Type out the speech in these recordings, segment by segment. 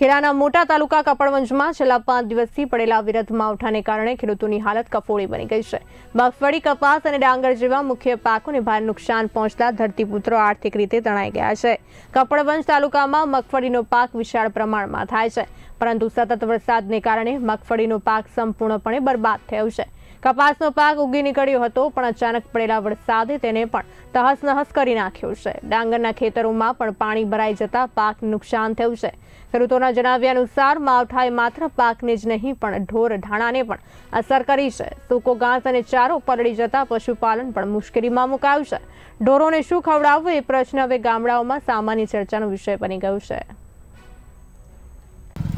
ખેડાના મોટા તાલુકા કપડવંજમાં છેલ્લા પાંચ દિવસથી પડેલા વિરધ માવઠાને કારણે ખેડૂતોની હાલત કફોડી બની ગઈ છે. મગફળી કપાસ અને ડાંગર જેવા મુખ્ય પાકોને ભારે નુકસાન પહોંચતા ધરતીપુત્રો આર્થિક રીતે તણાઈ ગયા છે. કપડવંજ તાલુકામાં મગફળીનો પાક વિશાળ પ્રમાણમાં થાય છે, પરંતુ સતત વરસાદને કારણે મગફળીનો પાક સંપૂર્ણપણે બરબાદ થયો છે. કપાસનો પાક ઉગી નીકળ્યો હતો, પણ અચાનક પડેલા વરસાદે તેને પણ તહસનહસ કરી નાખ્યો છે. ડાંગરના ખેતરોમાં પણ પાણી ભરાઈ જતા પાક નુકસાન થયું છે. ખેડૂતોના જણાવ્યા અનુસાર, માવઠાએ માત્ર પાકને જ નહીં, પણ ઢોર ઢાણાને પણ અસર કરી છે. સૂકો ઘાસ અને ચારો પલળી જતા પશુપાલન પણ મુશ્કેલીમાં મુકાયું છે. ઢોરોને શું ખવડાવવું એ પ્રશ્ન હવે ગામડાઓમાં સામાન્ય ચર્ચાનો વિષય બની ગયો છે.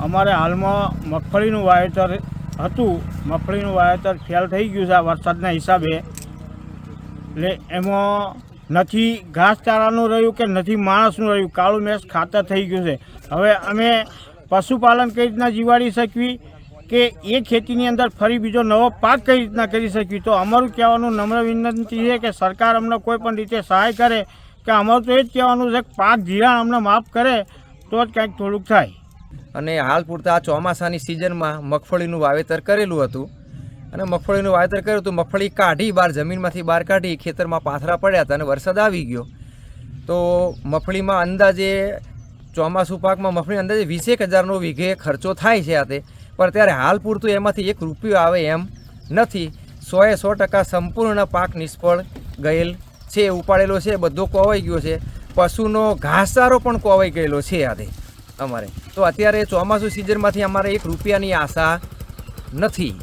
અમારે હાલમાં મગફળીનું વાવેતર હતું. મગફળીનું વાવેતર ફેલ થઈ ગયું છે આ વરસાદના હિસાબે. એટલે એમાં નથી ઘાસચારાનું રહ્યું કે નથી માણસનું રહ્યું? કાળું મેસ ખાતર થઈ ગયું છે. હવે અમે પશુપાલન કઈ રીતના જીવાડી શકવી કે એ ખેતીની અંદર ફરી બીજો નવો પાક કઈ રીતના કરી શકવી? તો અમારું કહેવાનું નમ્ર વિનંતી છે કે સરકાર અમને કોઈ પણ રીતે સહાય કરે કે અમારું તો એ જ કહેવાનું છે કે પાક ધિરાણ અમને માફ કરે, તો જ કંઈક થોડુંક થાય. અને હાલ પૂરતા આ ચોમાસાની સિઝનમાં મગફળીનું વાવેતર કરેલું હતું. અને મગફળીનું વાવેતર કર્યું હતું, મગફળી કાઢી બહાર જમીનમાંથી બહાર કાઢી ખેતરમાં પાથરા પડ્યા હતા અને વરસાદ આવી ગયો. તો મગફળીમાં અંદાજે ચોમાસું પાકમાં મગફળી અંદાજે વીસેક હજારનો વીઘે ખર્ચો થાય છે આતે પણ ત્યારે હાલ પૂરતું એમાંથી એક રૂપિયો આવે એમ નથી. સોએ સો ટકા સંપૂર્ણ પાક નિષ્ફળ ગયેલ છે, ઉપાડેલો છે, બધો કોવાઈ ગયો છે. પશુનો ઘાસચારો પણ કોવાઈ ગયેલો છે આતે અમારે. તો અત્યારે ચોમાસું સિઝનમાંથી અમારે એક રૂપિયાની આશા નથી.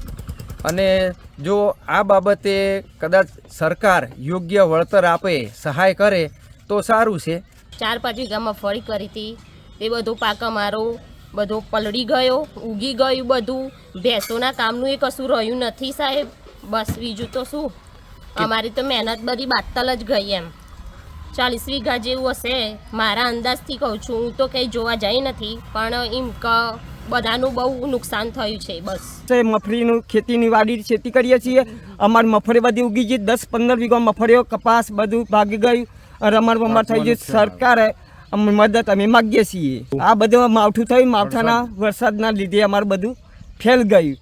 અને જો આ બાબતે કદાચ સરકાર યોગ્ય વળતર આપે સહાય કરે તો સારું છે. ચાર પાંચ વીઘામાં ફળી કરી હતી. એ બધો પાક અમારો બધો પલળી ગયો ઉગી ગયું બધું. ભેંસોના કામનું એ કશું રહ્યું નથી સાહેબ. બસ બીજું તો શું? અમારી તો મહેનત બધી બાતલ જ ગઈ એમ. ચાલીસ વીઘા જેવું હશે. મારા અંદાજથી કહું છું હું તો કંઈ જોવા જઈ નથી પણ એમ ક બધાનું બહુ નુકસાન થયું છે બસ. છે મગફળીનું ખેતીની વાડી ખેતી કરીએ છીએ. અમારી મફળી બધી ઉગી ગઈ દસ પંદર વીઘા મફળીઓ કપાસ બધું ભાગી ગયું. રમણ બમણ થઈ ગયું સરકારે મદદ અમે માગીએ છીએ. આ બધું માવઠું થયું માવઠાના વરસાદના લીધે અમારું બધું ફેલ ગયું.